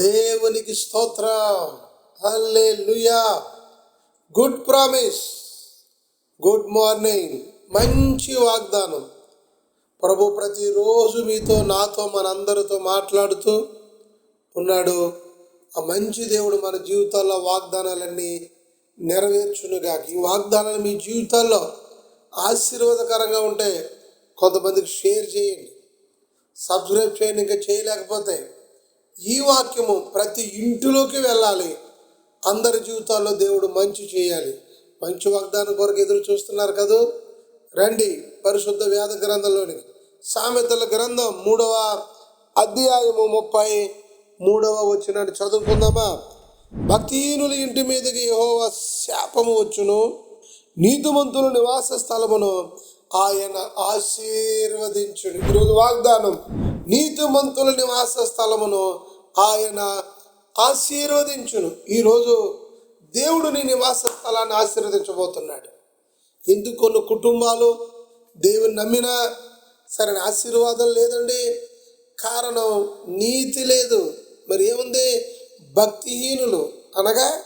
దేవునికి స్తోత్రం. Hallelujah good promise good morning మంచి వాగ్దానం. ప్రభు ప్రతిరోజు మీతో నాతో మనందరితో మాట్లాడుతూ ఉన్నాడు. ఆ మంచి దేవుడు మన జీవితాల్లో వాగ్దానాలన్నీ నెరవేర్చునుగా ఈ వాగ్దానాలు మీ జీవితాల్లో ఆశీర్వాదకరంగా ఉంటే కొంతమందికి షేర్ చేయండి. సబ్స్క్రైబ్ చేయండి ఇంకా చేయలేకపోతే ఈ వాక్యము ప్రతి ఇంటిలోకి వెళ్ళాలి. అందరి జీవితాల్లో దేవుడు మంచి చేయాలి. మంచి వాగ్దానం కొరకు ఎదురు చూస్తున్నారు కదూ? రండి పరిశుద్ధ వేద గ్రంథంలోనికి. సామెతల గ్రంథం మూడవ అధ్యాయము ముప్పై మూడవ వచ్చినట్టు చదువుకుందామా? భక్తిహీనుల ఇంటి మీదకి యెహోవా శాపము వచ్చును. నీతిమంతుల నివాస స్థలమును ఆయన ఆశీర్వదించుడు ఈరోజు వాగ్దానం నీతిమంతుల నివాస స్థలమును ఆయన ఆశీర్వదించును. ఈరోజు దేవుడు నీ నివాస స్థలాన్ని ఆశీర్వదించబోతున్నాడు. ఎందుకు కొన్ని కుటుంబాలు దేవుని నమ్మినా సరైన ఆశీర్వాదం లేదండి. కారణం నీతి లేదు. మరి ఏముంది? భక్తిహీనులు అనగా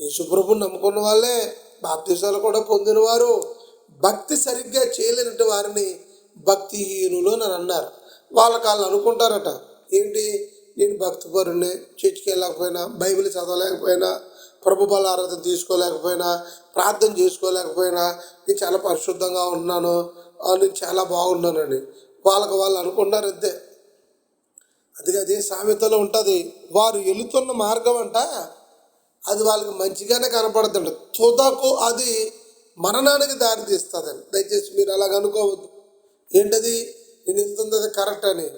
యేసుప్రభు నమ్ముకున్న వాళ్ళే బాప్తిసాలు కూడా పొందినవారు. భక్తి సరిగ్గా చేయలేనట్టు వారిని భక్తిహీనులు అని అన్నారు. వాళ్ళకి వాళ్ళు అనుకుంటారట ఏంటి? నేను భక్తిపరుణ్ణి చర్చికి వెళ్ళకపోయినా బైబిల్ చదవలేకపోయినా ప్రభు బల ఆరాధన తీసుకోలేకపోయినా ప్రార్థన చేసుకోలేకపోయినా నేను చాలా పరిశుద్ధంగా ఉన్నాను నేను చాలా బాగున్నానని. వాళ్ళకి వాళ్ళు అనుకున్నారు అంతే. అది అదే సామెతలో ఉంటుంది వారు వెళుతున్న మార్గం అంట అది వాళ్ళకి మంచిగానే కనపడుతుంట. తుదకు అది మరణానికి దారి తీస్తుందని దయచేసి మీరు అలాగ అనుకోవద్దు. ఏంటది? నేను వెళ్తుంది అది కరెక్ట్ అని.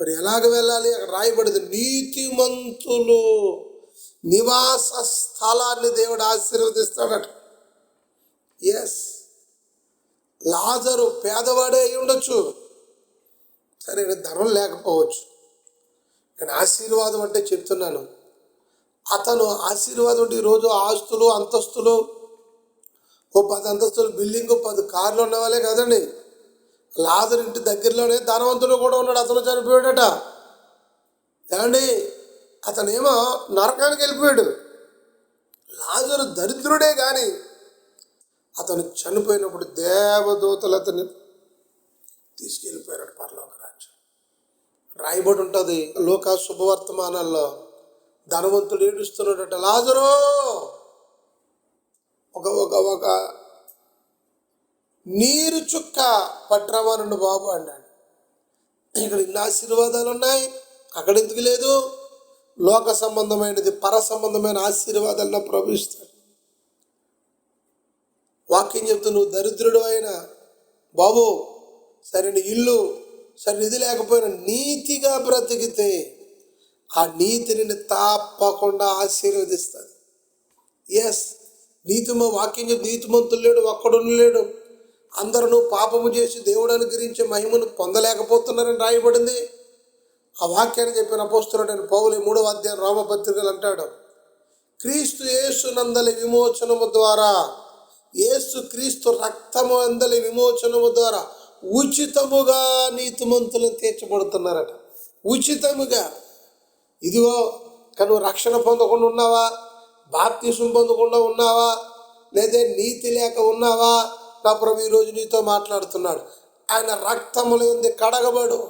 మరి ఎలాగ వెళ్ళాలి? అక్కడ రాయబడదు నీతిమంతులు నివాస స్థలాన్ని దేవుడు ఆశీర్వదిస్తాడట. ఎస్ లాజరు పేదవాడే అయి ఉండొచ్చు. సరే ధనం లేకపోవచ్చు. కానీ ఆశీర్వాదం అంటే చెప్తున్నాను. అతను ఆశీర్వాదం అంటే ఈరోజు ఆస్తులు అంతస్తులు ఓ పది అంతస్తులు బిల్డింగ్ పది కార్లు ఉన్న వాళ్ళే కదండి. లాజర్ ఇంటి దగ్గరలోనే ధనవంతుడు కూడా ఉన్నాడు అతను చనిపోయాడట. ఏమండి? అతనేమో నరకానికి వెళ్ళిపోయాడు. లాజరు దరిద్రుడే కానీ అతను చనిపోయినప్పుడు దేవదూతలు అతన్ని తీసుకెళ్ళిపోయాడు పరలోక రాజ్యం. రాయబడి ఉంటుంది లోక శుభవర్తమానాల్లో ధనవంతుడు ఏడుస్తున్నాడట లాజరు ఒక ఒక ఒక నీరు చుక్క పట్రమానుండు బాబు అన్నాడు. ఇక్కడ ఇన్ని ఆశీర్వాదాలు ఉన్నాయి అక్కడ ఎందుకు లేదు? లోక సంబంధమైనది పర సంబంధమైన ఆశీర్వాదాలను ప్రవహిస్తాడు వాక్యం చెప్తూ నువ్వు దరిద్రుడు అయినా బాబు సరైన ఇల్లు సరైన ఇది లేకపోయినా నీతిగా బ్రతికితే ఆ నీతిని తప్పకుండా ఆశీర్వదిస్తుంది. ఎస్ నీతిమ వాక్యం చెప్తే నీతిమంతులు లేడు ఒక్కడు లేడు. అందరూ పాపము చేసి దేవుడు అనుగ్రహించే మహిమను పొందలేకపోతున్నారని రాయబడింది. ఆ వాక్యాన్ని చెప్పిన అపోస్తుడైన పౌలు ఈ మూడవ అధ్యాయం రోమపత్రికలు అంటాడు. క్రీస్తు యేసు నందలి విమోచనము ద్వారా యేసు క్రీస్తు రక్తము అందలి విమోచనము ద్వారా ఉచితముగా నీతిమంతులను తీర్చబడుతున్నారట. ఉచితముగా. ఇదిగో కానీ రక్షణ పొందకుండా ఉన్నావా? బాప్తీసం పొందకుండా ఉన్నావా? లేదా నీతి లేక ఉన్నావా? నా ప్రభు ఈరోజు నీతో మాట్లాడుతున్నాడు. ఆయన రక్తములు ఉంది. కడగబడు.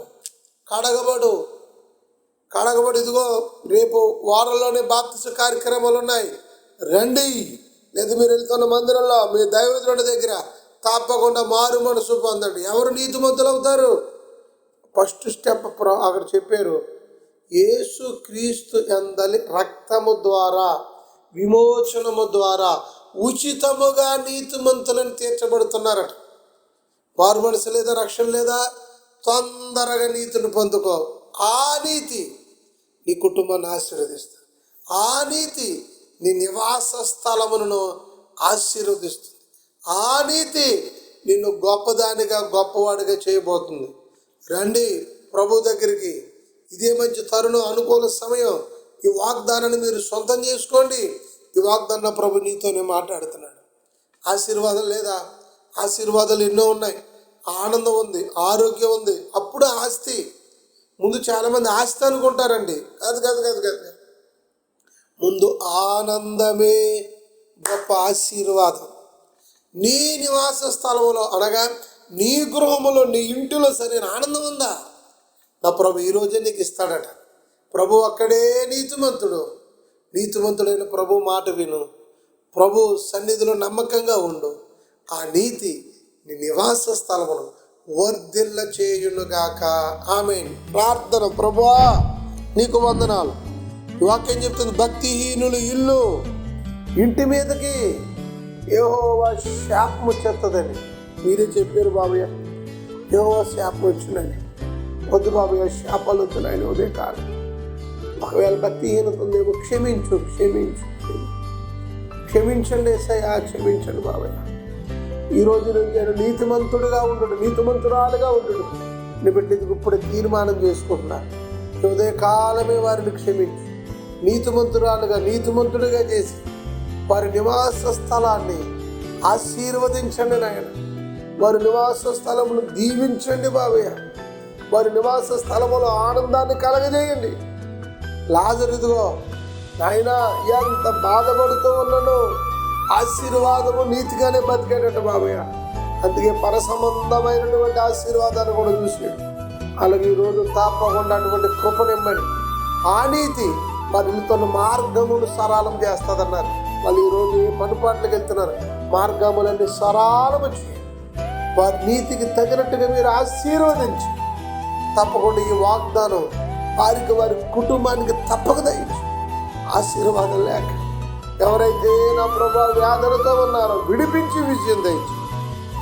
కడగబడు. కడగబడి. ఇదిగో రేపు వారంలోనే బాప్తిస కార్యక్రమాలు ఉన్నాయి. రండి. లేదు మీరు వెళ్తున్న మందిరంలో మీ దైవతుల దగ్గర తప్పకుండా మారు మనసు పొందండి. ఎవరు నీతిమంతులు అవుతారు? ఫస్ట్ స్టెప్ అక్కడ చెప్పారు. యేసు క్రీస్తు ఎందలి రక్తము ద్వారా విమోచనము ద్వారా ఉచితముగా నీతిమంతులను తీర్చబడుతున్నారట. వారు మనసు లేదా రక్షణ లేదా తొందరగా నీతిని పొందుకో. ఆ నీతి నీ కుటుంబాన్ని ఆశీర్వదిస్తుంది. ఆ నీతి నీ నివాస స్థలములను ఆశీర్వదిస్తుంది. ఆ నీతి నిన్ను గొప్పదానిగా గొప్పవాడిగా చేయబోతుంది. రండి ప్రభు దగ్గరికి. ఇదే మంచి తరుణం అనుకూల సమయం. ఈ వాగ్దానాన్ని మీరు సొంతం చేసుకోండి. ఈ వాగ్దాన ప్రభు నీతోనే మాట్లాడుతున్నాడు. ఆశీర్వాదం లేదా? ఆశీర్వాదాలు ఎన్నో ఉన్నాయి. ఆనందం ఉంది ఆరోగ్యం ఉంది అప్పుడు ఆస్తి. ముందు చాలామంది ఆస్తి అనుకుంటారండి. కాదు కాదు కాదు కాదు ముందు ఆనందమే గొప్ప ఆశీర్వాదం. నీ నివాస స్థలంలో అనగా నీ గృహములో నీ ఇంటిలో సరైన ఆనందం ఉందా? నా ప్రభు ఈరోజే నీకు ఇస్తాడట. ప్రభు అక్కడే నీతిమంతుడు. నీతివంతుడైన ప్రభు మాట విను. ప్రభు సన్నిధిలో నమ్మకంగా ఉండు. ఆ నీతి నీ నివాస స్థలమును వర్ధిల్ల చేయునుగాక. ఆమె ప్రార్థన ప్రభువా నీకు వందనాలు. వాక్యం చెప్తుంది భక్తిహీనులు ఇల్లు ఇంటి మీదకి ఏహోవా శాపము చెత్తదని. మీరే చెప్పారు బాబయ్య. ఏహోవా శాపం వచ్చిందని. వద్దు బాబయ్య శాపాలు వద్దు నాయన ఉదయం కాదు ఒకవేళ భక్తిహీనత ఉందేమో క్షమించు క్షమించు క్షమించండి ఎస్ఐయా క్షమించండి బాబయ్య ఈ రోజు నుంచి నేను నీతిమంతుడుగా ఉండడు నీతిమంతురాలుగా ఉండడు నీ బిడ్డకి ఇప్పుడు తీర్మానం చేసుకుంటున్నా? ఉదయకాలమే వారిని క్షమించు. నీతిమంతురాలుగా నీతిమంతుడిగా చేసి వారి నివాస స్థలాన్ని ఆశీర్వదించండి నాయన. వారి నివాస స్థలమును దీవించండి బాబయ్య వారి నివాస స్థలములో ఆనందాన్ని కలగజేయండి. లాజరుదిగో నాయన ఎంత బాధపడుతూ ఉన్నాను ఆశీర్వాదము నీతిగానే బతికేటట్టు బాబయ్య. అందుకే పరసంబంధమైనటువంటి ఆశీర్వాదాన్ని కూడా చూసాడు అలాగే ఈరోజు తాపకుండా అటువంటి కృపనిమ్మని ఆ నీతి మరి తన మార్గములు సరళం చేస్తుందన్నారు. వాళ్ళు ఈరోజు ఏ పనుపాట్లకు వెళ్తున్నారు. మార్గములన్నీ సరళము వారి నీతికి తగినట్టుగా మీరు ఆశీర్వదించి. తప్పకుండా ఈ వాగ్దానం వారికి వారి కుటుంబానికి తప్పక దయచు ఆశీర్వాదం లేక ఎవరైతే నా ప్రభా వ్యాధులతో ఉన్నారో విడిపించి విజయం దయచు.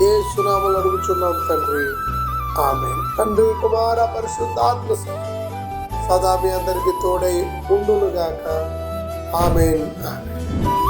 ఏ సునామలు అడుగుచున్నాం తండ్రి. ఆమె తండ్రి కుమార పరిశుద్ధాత్మ సదా మీ అందరికీ తోడై ఉండునుగాక. ఆమె ఆమె